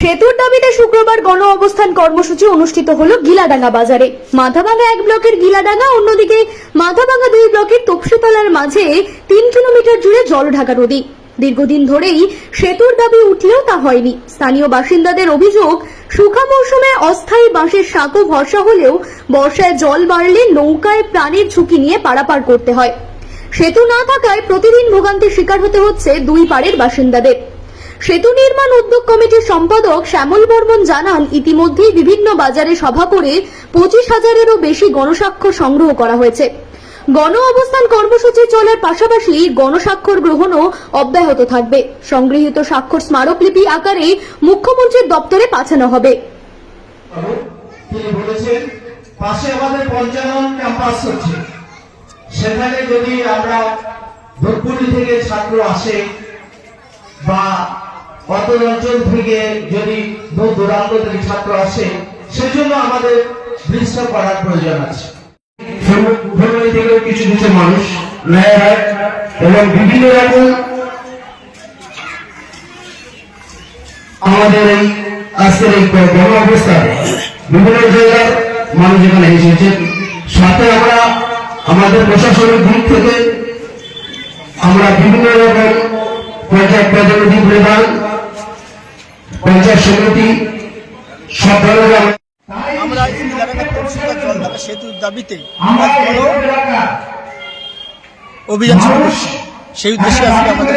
সেতুর দাবিতে শুক্রবার গণ অবস্থান কর্মসূচি অনুষ্ঠিত হলো গিলাডাঙ্গা বাজারে। মাথাভাঙ্গা এক ব্লকের গিলাডাঙ্গা, অন্যদিকে মাথাভাঙ্গা দুই ব্লকের তপসিতলার মাঝে তিন কিলোমিটার জুড়ে জলঢাকা নদী। দীর্ঘদিন ধরেই সেতুর দাবি উঠলেও তা হয়নি। স্থানীয় বাসিন্দাদের অভিযোগ, শুকা মৌসুমে অস্থায়ী বাঁশের সাঁকো ভরসা হলেও বর্ষায় জল বাড়লে নৌকায় প্রাণের ঝুঁকি নিয়ে পারাপার করতে হয়। সেতু না থাকায় প্রতিদিন ভোগান্তির শিকার হতে হচ্ছে দুই পাড়ের বাসিন্দাদের। সেতু নির্মাণ উদ্যোগ কমিটির সম্পাদক শ্যামল বর্মন জানান, ইতিমধ্যেই বিভিন্ন বাজারে সভা করে পঁচিশ হাজারেরও বেশি গণস্বাক্ষর সংগ্রহ করা হয়েছে। গণ অবস্থান কর্মসূচি চলার পাশাপাশি গণস্বাক্ষর গ্রহণও অব্যাহত থাকবে। সংগৃহীত স্বাক্ষর স্মারকলিপি আকারে মুখ্যমন্ত্রীর দপ্তরে পাঠানো হবে। সেখানে যদি আমরা ধূপগুড়ি থেকে ছাত্র আসে বা অত অঞ্চল থেকে যদি দূর দূরান্ত থেকে ছাত্র আসে, সেজন্য আমাদের ব্রিজটা করার প্রয়োজন আছে। কিছু কিছু মানুষ এবং বিভিন্ন রকম আমাদের এই আজকের এই গণ অবস্থায় বিভিন্ন জায়গার মানুষ এখানে এসেছে সাথে আমরা আমাদের প্রশাসনিক দিক থেকে আমরা বিভিন্ন রকম পঞ্চায়েত প্রতিনিধি প্রধান সমিতি আমরা- এই এলাকার পরিষ্কার জল সেতুর দাবিতে অভিযান সেই উদ্দেশ্যে আজকে আমাদের